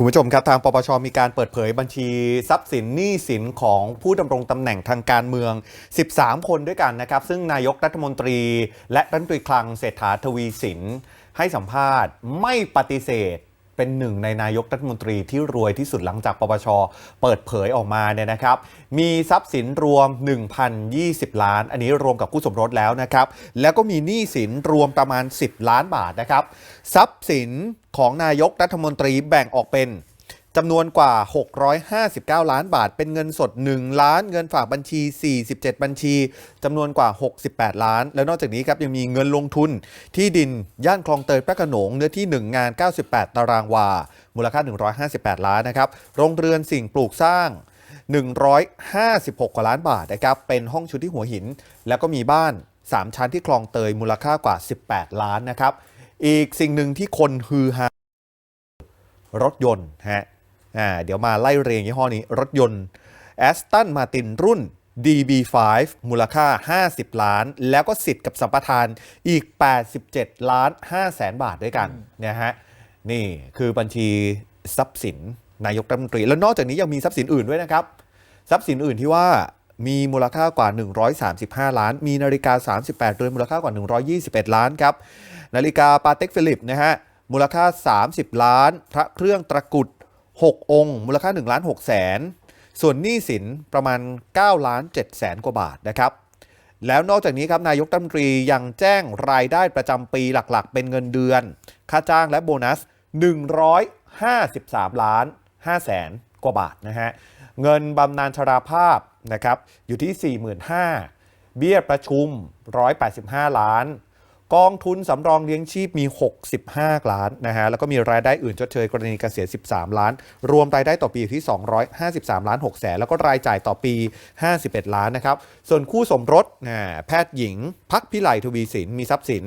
คุณผู้ชมครับ ทางปปชมีการเปิดเผยบัญชีทรัพย์สินหนี้สินของผู้ดำรงตำแหน่งทางการเมือง 13 คนด้วยกันนะครับ ซึ่งนายกรัฐมนตรี และรัฐมนตรีคลังเศรษฐาทวีสิน ให้สัมภาษณ์ไม่ปฏิเสธ เป็นหนึ่งในนายกรัฐมนตรีที่รวยที่สุดหลังจากปปช เปิดเผยออกมาเนี่ยนะครับ มีทรัพย์สินรวม 1,020 ล้าน อันนี้รวมกับคู่สมรสแล้วนะครับ แล้วก็มีหนี้สินรวมประมาณ 10 ล้านบาทนะครับ ทรัพย์สินของนายกรัฐมนตรีแบ่งออกเป็น จำนวนกว่า 659 ล้านบาท เป็นเงินสด 1 ล้าน เงินฝากบัญชี 47 บัญชีจำนวนกว่า 68 ล้าน แล้วนอกจากนี้ครับยังมีเงินลงทุน ที่ดินย่านคลองเตยพระโขนงเนื้อที่ 1 งาน 98 ตารางวา มูลค่า 158 ล้านนะครับโรงเรือนสิ่งปลูกสร้าง 156 กว่าล้านบาทนะครับเป็นห้องชุดที่หัวหิน แล้วก็มีบ้าน 3 ชั้นที่คลองเตยมูลค่ากว่า 18 ล้านนะครับอีกสิ่งหนึ่งที่คนฮือฮารถยนต์ฮะ อ่าเดี๋ยวมาไล่เรียงยี่ห้อนี้ รถยนต์ Aston Martin รุ่น DB5 มูลค่า 50 ล้าน แล้วก็สิทธิ์กับสัมปทานอีก 87 ล้าน5แสนบาทด้วยกันนะฮะนี่คือบัญชีทรัพย์สินนายกรัฐมนตรี แล้วนอกจากนี้ยังมีทรัพย์สินอื่นด้วยนะครับ ทรัพย์สินอื่นที่ว่ามีมูลค่ากว่า 135 ล้าน มีนาฬิกา 38 เรือนมูลค่ากว่า 121 ล้านครับ นาฬิกาปาเต็กฟิลิปนะฮะ มูลค่า 30 ล้าน พระเครื่องตะกรุด 6 องค์ มูลค่า1ล้าน6แสนส่วนหนี้สินประมาณ9ล้าน7แสนกว่าบาทนะครับ แล้วนอกจากนี้ครับนายกรัฐมนตรียังแจ้งรายได้ประจำปีหลักๆ เป็นเงินเดือน ค่าจ้างและโบนัส 153 ล้าน5แสนกว่าบาทนะฮะ เงินบำนาญชราภาพนะครับอยู่ที่ 45,000เบี้ยประชุม 185 ล้าน กองทุนสำรองเลี้ยงชีพมี 65 ล้านนะฮะ แล้วก็มีรายได้อื่นชดเชยกรณีการเกษีย 13 ล้าน รวมรายได้ต่อปีอยู่ที่ 253 ล้าน6แสน แล้วก็รายจ่ายต่อปี 51 ล้านนะครับ ส่วนคู่สมรสนะแพทย์หญิง พักพิไลทวีสิน มีทรัพย์สิน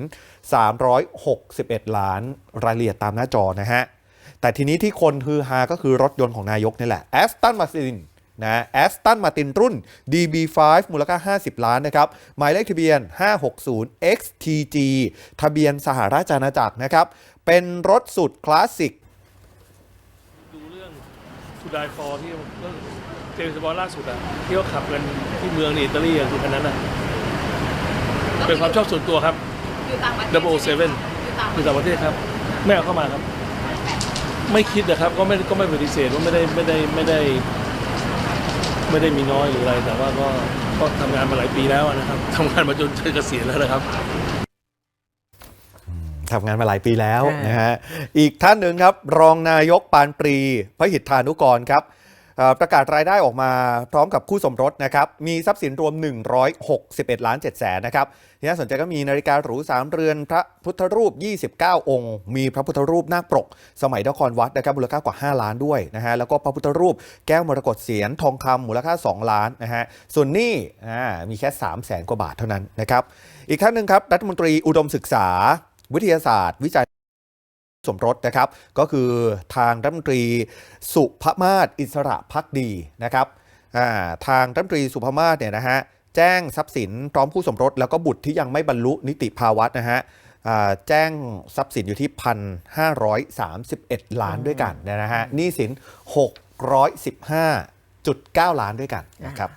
361 ล้าน รายละเอียดตามหน้าจอนะฮะ แต่ทีนี้ที่คนฮือฮาก็คือรถยนต์ของนายกนี่แหละ Aston Martin นะแอสตันมาตินรุ่น DB5 มูลค่า 50 ล้านนะครับ หมายเลขทะเบียน 560 XTG ทะเบียนสหราชอาณาจักรนะครับ เป็นรถสุดคลาสสิก ดูเรื่องทูดายฟอร์ที่เรื่องเจมส์บอลล่าสุดอะที่เขาขับกันที่เมืองในอิตาลีอะคือคันนั้นอะเป็นความชอบส่วนตัวครับ อยู่ต่างประเทศ Double O Seven อยู่ต่างปคือระเทศต่างประเทศครับ ไม่เอาเข้ามาครับ ไม่คิดนะครับ ก็ไม่ก็ไม่ปฏิเสธว่าไม่ได้ไม่ได้ไม่ได้ ไม่ได้มีน้อยหรืออะไร แต่ว่าก็ก็ทำงานมาหลายปีแล้วนะครับทำงานมาจนเกษียณแล้วนะครับทำงานมาหลายปีแล้วอ่านนะฮะอีกท่านหนึ่งครับ รองนายกปานปรีพหิทธานุกรครับเอ่อ ประกาศรายได้ออกมาพร้อมกับคู่สมรสนะครับ มีทรัพย์สินรวม 161 ล้าน7แสนนะครับที่น่าสนใจก็มีนาฬิกาหรู 3 เรือนพระพุทธรูป 29 องค์ มีพระพุทธรูปนาคปรก สมัยนครวัดนะครับมูลค่ากว่า 5 ล้านด้วยนะฮะแล้วก็พระพุทธรูปแก้วมรกตเสียรทองคำมูลค่า 2 ล้านนะฮะส่วนนี้อ่มีแค่ 3 0 0แสนกว่าบาทเท่านั้นนะครับอีกท่านหนึ่งครับรัฐมนตรีอุดมศึกษา วิทยาศาสตร์ วิจัย สมรสนะครับ ก็คือทางรัฐมนตรีสุภมาศอิสระพักดีนะครับอ่าทางรัฐมนตรีสุภมาศเนี่ยนะฮะแจ้งทรัพย์สินพร้อมคู่สมรส แล้วก็บุตรที่ยังไม่บรรลุนิติภาวะนะฮะอ่าแจ้งทรัพย์สินอยู่ที่ 1,531 ล้านด้วยกันนะฮะหนี้สิน 615.9 ล้านด้วยกันนะครับ